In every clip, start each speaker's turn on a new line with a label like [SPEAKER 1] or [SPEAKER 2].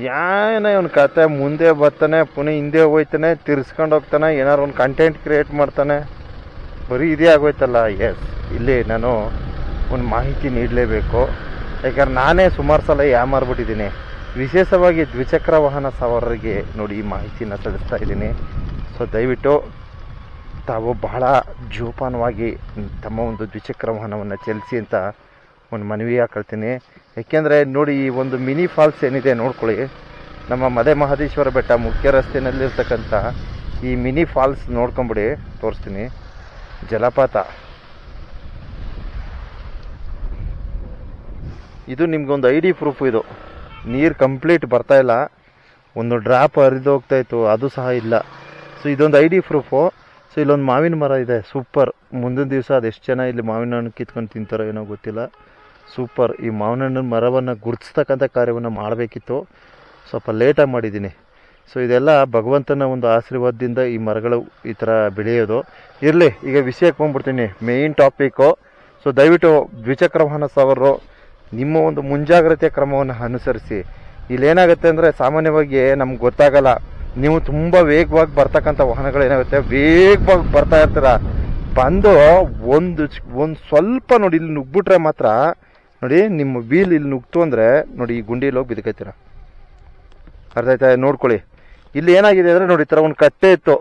[SPEAKER 1] ಏನ ಇವನ್ ಕತೆ ಮುಂದೆ ಬರ್ತಾನೆ, ಪುನಃ ಹಿಂದೆ ಹೋಯ್ತಾನೆ ತಿರ್ಸ್ಕೊಂಡು ಹೋಗ್ತಾನೆ ಏನಾರು ಒಂದು ಕಂಟೆಂಟ್ ಕ್ರಿಯೇಟ್ ಮಾಡ್ತಾನೆ. ಬರೀ ಇದೇ ಆಗೋಯ್ತಲ್ಲ ಎಸ್ ಇಲ್ಲಿ ನಾನು ಒಂದು ಮಾಹಿತಿ ನೀಡಲೇಬೇಕು. ಯಾಕಂದ್ರೆ ನಾನೇ ಸುಮಾರು ಸಲ ಯಾಮಾರ್ಬಿಟ್ಟಿದ್ದೀನಿ ವಿಶೇಷವಾಗಿ ದ್ವಿಚಕ್ರ ವಾಹನ ಸವಾರರಿಗೆ ನೋಡಿ ಈ ಮಾಹಿತಿನ ತಿಳಿಸ್ತಾ ಇದ್ದೀನಿ. ಸೊ ದಯವಿಟ್ಟು ತಾವು ಬಹಳ ಜೋಪಾನವಾಗಿ ತಮ್ಮ ಒಂದು ದ್ವಿಚಕ್ರ ವಾಹನವನ್ನು ಚಲಿಸಿ ಅಂತ ಒಂದು ಮನವಿ ಹಾಕೊಳ್ತೀನಿ. ಏಕೆಂದರೆ ನೋಡಿ, ಈ ಒಂದು ಮಿನಿ ಫಾಲ್ಸ್ ಏನಿದೆ ನೋಡ್ಕೊಳ್ಳಿ. ನಮ್ಮ ಮದೆ ಮಹದೇಶ್ವರ ಬೆಟ್ಟ ಮುಖ್ಯ ರಸ್ತೆಯಲ್ಲಿರ್ತಕ್ಕಂಥ ಈ ಮಿನಿ ಫಾಲ್ಸ್ ನೋಡ್ಕೊಂಬಿಡಿ, ತೋರಿಸ್ತೀನಿ. ಜಲಪಾತ. ಇದು ನಿಮ್ಗೊಂದು ಐ ಡಿ ಪ್ರೂಫ್ ಇದು. ನೀರು ಕಂಪ್ಲೀಟ್ ಬರ್ತಾ ಇಲ್ಲ. ಒಂದು ಡ್ರಾಪ್ ಹರಿದು ಹೋಗ್ತಾ ಅದು ಸಹ ಇಲ್ಲ. ಸೊ, ಇದೊಂದು ಐ ಡಿ ಪ್ರೂಫು. ಸೊ, ಇಲ್ಲೊಂದು ಮಾವಿನ ಮರ ಇದೆ. ಸೂಪರ್. ಮುಂದಿನ ದಿವಸ ಅದೆಷ್ಟು ಜನ ಇಲ್ಲಿ ಮಾವಿನ ಹಣ್ಣು ಕಿತ್ಕೊಂಡು ತಿಂತಾರೋ ಏನೋ ಗೊತ್ತಿಲ್ಲ. ಸೂಪರ್. ಈ ಮಾವಿನ ಹಣ್ಣಿನ ಮರವನ್ನು ಗುರುತಿಸ್ತಕ್ಕಂಥ ಕಾರ್ಯವನ್ನು ಮಾಡಬೇಕಿತ್ತು. ಸ್ವಲ್ಪ ಲೇಟಾಗಿ ಮಾಡಿದ್ದೀನಿ. ಸೊ ಇದೆಲ್ಲ ಭಗವಂತನ ಒಂದು ಆಶೀರ್ವಾದದಿಂದ ಈ ಮರಗಳು ಈ ಥರ ಬೆಳೆಯೋದು. ಇರಲಿ, ಈಗ ವಿಷಯಕ್ಕೆ ಬಂದ್ಬಿಡ್ತೀನಿ. ಮೇಯ್ನ್ ಟಾಪಿಕ್ಕು ಸೊ ದಯವಿಟ್ಟು ದ್ವಿಚಕ್ರ ವಾಹನ ಸವಾರರು, ನಿಮ್ಮ ಒಂದು ಮುಂಜಾಗ್ರತೆ ಕ್ರಮವನ್ನು ಅನುಸರಿಸಿ. ಇಲ್ಲೇನಾಗುತ್ತೆ ಅಂದರೆ ಸಾಮಾನ್ಯವಾಗಿ ನಮ್ಗೆ ಗೊತ್ತಾಗಲ್ಲ. ನೀವು ತುಂಬ ವೇಗವಾಗಿ ಬರ್ತಕ್ಕಂಥ ವಾಹನಗಳು ಏನಾಗುತ್ತೆ? ವೇಗವಾಗಿ ಬರ್ತಾ ಇರ್ತೀರ. ಬಂದು ಒಂದು ಒಂದು ಸ್ವಲ್ಪ ನೋಡಿ, ಇಲ್ಲಿ ನುಗ್ಬಿಟ್ರೆ ಮಾತ್ರ ನೋಡಿ, ನಿಮ್ಮ ವೀಲ್ ಇಲ್ಲಿ ನುಗ್ತು ಅಂದರೆ ನೋಡಿ, ಈ ಗುಂಡಿಯಲ್ಲಿ ಹೋಗಿ ಬಿದ್ಕೈತೀರ. ಅರ್ಧ ಆಯ್ತಾ? ನೋಡ್ಕೊಳ್ಳಿ. ಇಲ್ಲಿ ಏನಾಗಿದೆ ಅಂದರೆ ನೋಡಿ, ಈ ಥರ ಒಂದು ಕಟ್ಟೆ ಇತ್ತು.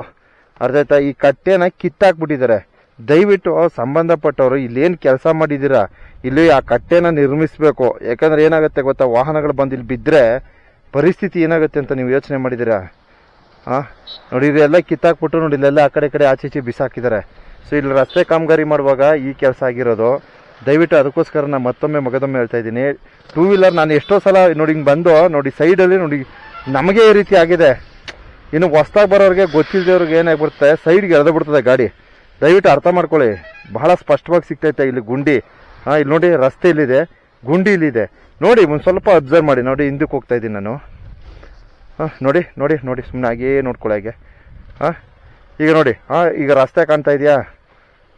[SPEAKER 1] ಅರ್ಧ ಆಯ್ತಾ? ಈ ಕಟ್ಟೆನ ಕಿತ್ತಾಕ್ಬಿಟ್ಟಿದ್ದಾರೆ. ದಯವಿಟ್ಟು ಸಂಬಂಧಪಟ್ಟವರು, ಇಲ್ಲೇನು ಕೆಲಸ ಮಾಡಿದ್ದೀರಾ? ಇಲ್ಲಿ ಆ ಕಟ್ಟೆನ ನಿರ್ಮಿಸಬೇಕು. ಯಾಕಂದ್ರೆ ಏನಾಗುತ್ತೆ ಗೊತ್ತಾ? ವಾಹನಗಳು ಬಂದು ಇಲ್ಲಿ ಬಿದ್ದರೆ ಪರಿಸ್ಥಿತಿ ಏನಾಗುತ್ತೆ ಅಂತ ನೀವು ಯೋಚನೆ ಮಾಡಿದ್ದೀರಾ? ಹಾಂ ನೋಡಿ, ಇದೆಲ್ಲ ಕಿತ್ತಾಕ್ಬಿಟ್ಟು ನೋಡಿ, ಇಲ್ಲೆಲ್ಲ ಆ ಕಡೆ ಕಡೆ ಆಚೆ ಈಚೆ ಬಿಸಾಕಿದ್ದಾರೆ. ಸೊ ಇಲ್ಲಿ ರಸ್ತೆ ಕಾಮಗಾರಿ ಮಾಡುವಾಗ ಈ ಕೆಲಸ ಆಗಿರೋದು. ದಯವಿಟ್ಟು ಅದಕ್ಕೋಸ್ಕರ ನಾನು ಮತ್ತೊಮ್ಮೆ ಮಗದೊಮ್ಮೆ ಹೇಳ್ತಾ ಇದ್ದೀನಿ. ಟೂ ವೀಲರ್ ನಾನು ಎಷ್ಟೋ ಸಲ ನೋಡಿ ಹಿಂಗೆ ಬಂದು, ನೋಡಿ ಸೈಡಲ್ಲಿ ನೋಡಿ ನಮಗೆ ಈ ರೀತಿ ಆಗಿದೆ. ಇನ್ನು ಹೊಸ್ದಾಗಿ ಬರೋರಿಗೆ ಗೊತ್ತಿಲ್ಲದವ್ರಿಗೆ ಏನಾಗ್ಬಿಡುತ್ತೆ? ಸೈಡ್ಗೆ ಎಳೆದು ಬಿಡ್ತದೆ ಗಾಡಿ. ದಯವಿಟ್ಟು ಅರ್ಥ ಮಾಡ್ಕೊಳ್ಳಿ. ಬಹಳ ಸ್ಪಷ್ಟವಾಗಿ ಸಿಗ್ತೈತೆ ಇಲ್ಲಿ ಗುಂಡಿ. ಹಾಂ, ಇಲ್ಲಿ ನೋಡಿ ರಸ್ತೆ ಇಲ್ಲಿದೆ. ಗುಂಡಿ ಇಲ್ಲಿದೆ. ನೋಡಿ, ಒಂದು ಸ್ವಲ್ಪ ಅಬ್ಸರ್ವ್ ಮಾಡಿ. ನೋಡಿ, ಹಿಂದಕ್ಕೆ ಹೋಗ್ತಾ ಇದ್ದೀನಿ ನಾನು. ಹಾಂ, ನೋಡಿ ನೋಡಿ ನೋಡಿ ಸುಮ್ಮನೆ ಹಾಗೇ ನೋಡ್ಕೊಳ್ಳಿ ಹಾಗೆ. ಹಾಂ, ಈಗ ನೋಡಿ. ಹಾಂ, ಈಗ ರಸ್ತೆ ಕಾಣ್ತಾ ಇದೆಯಾ?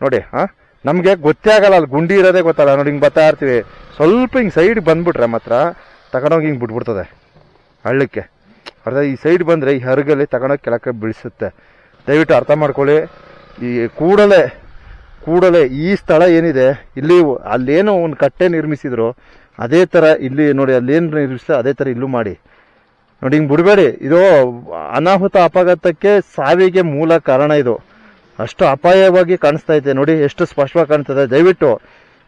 [SPEAKER 1] ನೋಡಿ, ಹಾಂ. ನಮಗೆ ಗೊತ್ತೇ ಆಗಲ್ಲ, ಅಲ್ಲಿ ಗುಂಡಿ ಇರೋದೇ ಗೊತ್ತಲ್ಲ. ನೋಡಿ, ಹಿಂಗೆ ಬರ್ತಾ ಇರ್ತೀವಿ. ಸ್ವಲ್ಪ ಹಿಂಗೆ ಸೈಡ್ ಬಂದ್ಬಿಟ್ರೆ ಮಾತ್ರ ತಗೊಂಡೋಗಿ ಹಿಂಗೆ ಬಿಟ್ಬಿಡ್ತದೆ ಹಳ್ಳಕ್ಕೆ. ಅರ್ಧ ಈ ಸೈಡ್ ಬಂದರೆ ಈ ಹರಗಲ್ಲಿ ತಗೊಂಡೋಗಿ ಕೆಳಕ್ಕೆ ಬೀಳಿಸುತ್ತೆ. ದಯವಿಟ್ಟು ಅರ್ಥ ಮಾಡ್ಕೊಳ್ಳಿ. ಈ ಕೂಡಲೇ ಕೂಡಲೇ ಈ ಸ್ಥಳ ಏನಿದೆ, ಇಲ್ಲಿ ಅಲ್ಲೇನೋ ಒಂದು ಕಟ್ಟೆ ನಿರ್ಮಿಸಿದ್ರು, ಅದೇ ಥರ ಇಲ್ಲಿ ನೋಡಿ, ಅಲ್ಲೇನು ನಿರ್ಮಿಸಿದ್ರು, ಅದೇ ಥರ ಇಲ್ಲೂ ಮಾಡಿ. ನೋಡಿ, ಹಿಂಗೆ ಬಿಡಬೇಡಿ. ಇದು ಅನಾಹುತ ಅಪಘಾತಕ್ಕೆ ಸಾವಿಗೆ ಮೂಲ ಕಾರಣ ಇದು. ಅಷ್ಟು ಅಪಾಯವಾಗಿ ಕಾಣಿಸ್ತಾ ಇದೆ. ನೋಡಿ, ಎಷ್ಟು ಸ್ಪಷ್ಟವಾಗಿ ಕಾಣ್ತದೆ ದಯವಿಟ್ಟು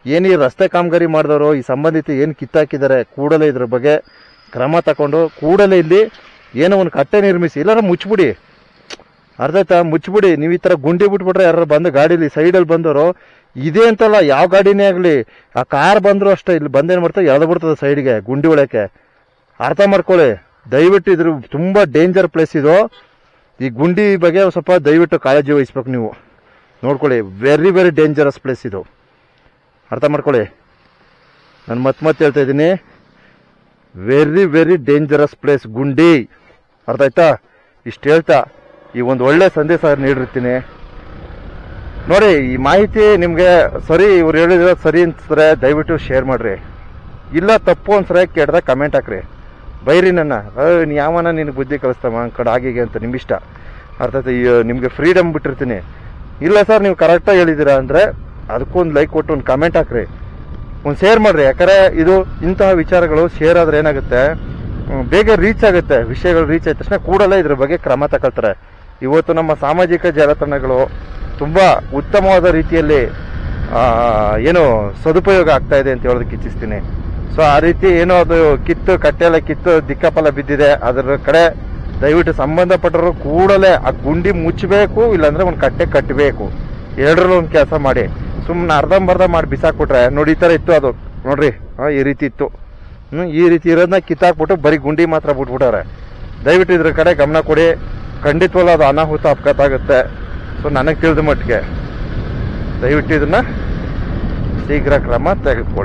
[SPEAKER 1] ಏನು ಈ ರಸ್ತೆ ಕಾಮಗಾರಿ ಮಾಡಿದವರು, ಈ ಸಂಬಂಧಿತ ಏನು ಕಿತ್ತಾಕಿದ್ದಾರೆ ಕೂಡಲೇ ಇದ್ರ ಬಗ್ಗೆ ಕ್ರಮ ತಗೊಂಡು ಕೂಡಲೇ ಇಲ್ಲಿ ಏನೋ ಒಂದು ಕಟ್ಟೆ ನಿರ್ಮಿಸಿ ಇಲ್ಲಾರ ಮುಚ್ಚಿಬಿಡಿ ಅರ್ಧ ಮುಚ್ಚಿಬಿಡಿ ನೀವು ಈ ಥರ ಗುಂಡಿ ಬಿಟ್ಬಿಟ್ರೆ ಯಾರು ಬಂದು ಗಾಡೀಲಿ ಸೈಡಲ್ಲಿ ಬಂದವರು, ಇದೇ ಅಂತಲ್ಲ, ಯಾವ ಗಾಡಿನೇ ಆಗಲಿ, ಆ ಕಾರ್ ಬಂದರೂ ಅಷ್ಟೇ, ಇಲ್ಲಿ ಬಂದೇನು ಮಾಡ್ತಾರೆ? ಎಳೆದು ಬಿಡ್ತದೆ ಸೈಡ್ಗೆ, ಗುಂಡಿ ಒಳಕ್ಕೆ. ಅರ್ಥ ಮಾಡ್ಕೊಳ್ಳಿ. ದಯವಿಟ್ಟು ಇದ್ರ ತುಂಬ ಡೇಂಜರ್ ಪ್ಲೇಸ್ ಇದು. ಈ ಗುಂಡಿ ಬಗ್ಗೆ ಸ್ವಲ್ಪ ದಯವಿಟ್ಟು ಕಾಳಜಿ ವಹಿಸ್ಬೇಕು ನೀವು. ನೋಡ್ಕೊಳ್ಳಿ ವೆರಿ ವೆರಿ ಡೇಂಜರಸ್ ಪ್ಲೇಸ್ ಇದು. ಅರ್ಥ ಮಾಡ್ಕೊಳ್ಳಿ. ನಾನು ಮತ್ತೆ ಮತ್ತೆ ಹೇಳ್ತಾ ಇದ್ದೀನಿ. ವೆರಿ ವೆರಿ ಡೇಂಜರಸ್ ಪ್ಲೇಸ್ ಗುಂಡಿ. ಅರ್ಥ ಆಯ್ತಾ? ಇಷ್ಟು ಹೇಳ್ತಾ. ಈ ಒಂದು ಒಳ್ಳೆ ಸಂದೇಶ ನೀಡಿರ್ತೀನಿ. ನೋಡಿ, ಈ ಮಾಹಿತಿ ನಿಮಗೆ ಸರಿ, ಇವ್ರು ಹೇಳಿದ್ರೆ ಸರಿ ಅನ್ಸಿದ್ರೆ ದಯವಿಟ್ಟು ಶೇರ್ ಮಾಡ್ರಿ. ಇಲ್ಲ ತಪ್ಪು ಅನ್ಸ್ರೆ ಕೇಳಿದ್ರೆ ಕಮೆಂಟ್ ಹಾಕ್ರಿ. ಬೈರಿ ನನ್ನ. ನೀ ಯಾವನ ನಿನಗೆ ಬುದ್ಧಿ ಕಲಿಸ್ತಮ್ಮ ಅಂದ್ಕೊಂಡು ಆಗಿಗೆ ಅಂತ ನಿಮ್ಮಿಷ್ಟ. ಅರ್ಥ ಆಯ್ತಾ? ನಿಮಗೆ ಫ್ರೀಡಮ್ ಬಿಟ್ಟಿರ್ತೀನಿ. ಇಲ್ಲ ಸರ್ ನೀವು ಕರೆಕ್ಟಾಗಿ ಹೇಳಿದ್ದೀರಾ ಅಂದರೆ ಅದಕ್ಕೊಂದು ಲೈಕ್ ಕೊಟ್ಟು ಒಂದು ಕಮೆಂಟ್ ಹಾಕ್ರಿ. ಒಂದು ಶೇರ್ ಮಾಡ್ರಿ. ಯಾಕಂದ್ರೆ ಇದು ಇಂತಹ ವಿಚಾರಗಳು ಶೇರ್ ಆದ್ರೆ ಏನಾಗುತ್ತೆ? ಬೇಗ ರೀಚ್ ಆಗುತ್ತೆ. ವಿಷಯಗಳು ರೀಚ್ ಆದ ತಕ್ಷಣ ಕೂಡಲೇ ಇದ್ರ ಬಗ್ಗೆ ಕ್ರಮ ತಗೊಳ್ತಾರೆ. ಇವತ್ತು ನಮ್ಮ ಸಾಮಾಜಿಕ ಜಾಲತಾಣಗಳು ತುಂಬಾ ಉತ್ತಮವಾದ ರೀತಿಯಲ್ಲಿ ಏನು ಸದುಪಯೋಗ ಆಗ್ತಾ ಇದೆ ಅಂತ ಹೇಳೋದಕ್ಕೆ ಇಚ್ಛಿಸ್ತೀನಿ. ಸೊ ಆ ರೀತಿ ಏನೋ ಅದು ಕಿತ್ತು ಕಟ್ಟೆಲ್ಲ ಕಿತ್ತು ದಿಕ್ಕಪಲ ಬಿದ್ದಿದೆ. ಅದರ ಕಡೆ ದಯವಿಟ್ಟು ಸಂಬಂಧಪಟ್ಟರು ಕೂಡಲೇ ಆ ಗುಂಡಿ ಮುಚ್ಚಬೇಕು, ಇಲ್ಲಾಂದ್ರೆ ಒಂದು ಕಟ್ಟೆ ಕಟ್ಟಬೇಕು. ಎರಡರಲ್ಲೂ ಒಂದು ಕೆಲಸ ಮಾಡಿ. ಸುಮ್ಮನೆ ಅರ್ಧಂಬರ್ಧ ಮಾಡಿ ಬಿಸಾಕ್ಬಿಟ್ರೆ, ನೋಡಿ, ಈ ಥರ ಇತ್ತು ಅದು. ನೋಡ್ರಿ ಹಾಂ ಈ ರೀತಿ ಇತ್ತು. ಹ್ಞೂ ಈ ರೀತಿ ಇರೋದನ್ನ ಕಿತ್ತಾಕ್ಬಿಟ್ಟು ಬರೀ ಗುಂಡಿ ಮಾತ್ರ ಬಿಟ್ಬಿಟ್ಟಾರೆ ದಯವಿಟ್ಟು ಇದ್ರ ಕಡೆ ಗಮನ ಕೊಡಿ. ಖಂಡಿತವಲ್ಲ ಅದು ಅನಾಹುತ ಅಪಘಾತ ಆಗುತ್ತೆ ಸೊ ನನಗೆ ತಿಳಿದ ಮಟ್ಟಿಗೆ ದಯವಿಟ್ಟು ಇದನ್ನ ಶೀಘ್ರ ಕ್ರಮ ತೆಗೆದುಕೊಳ್ಳಿ.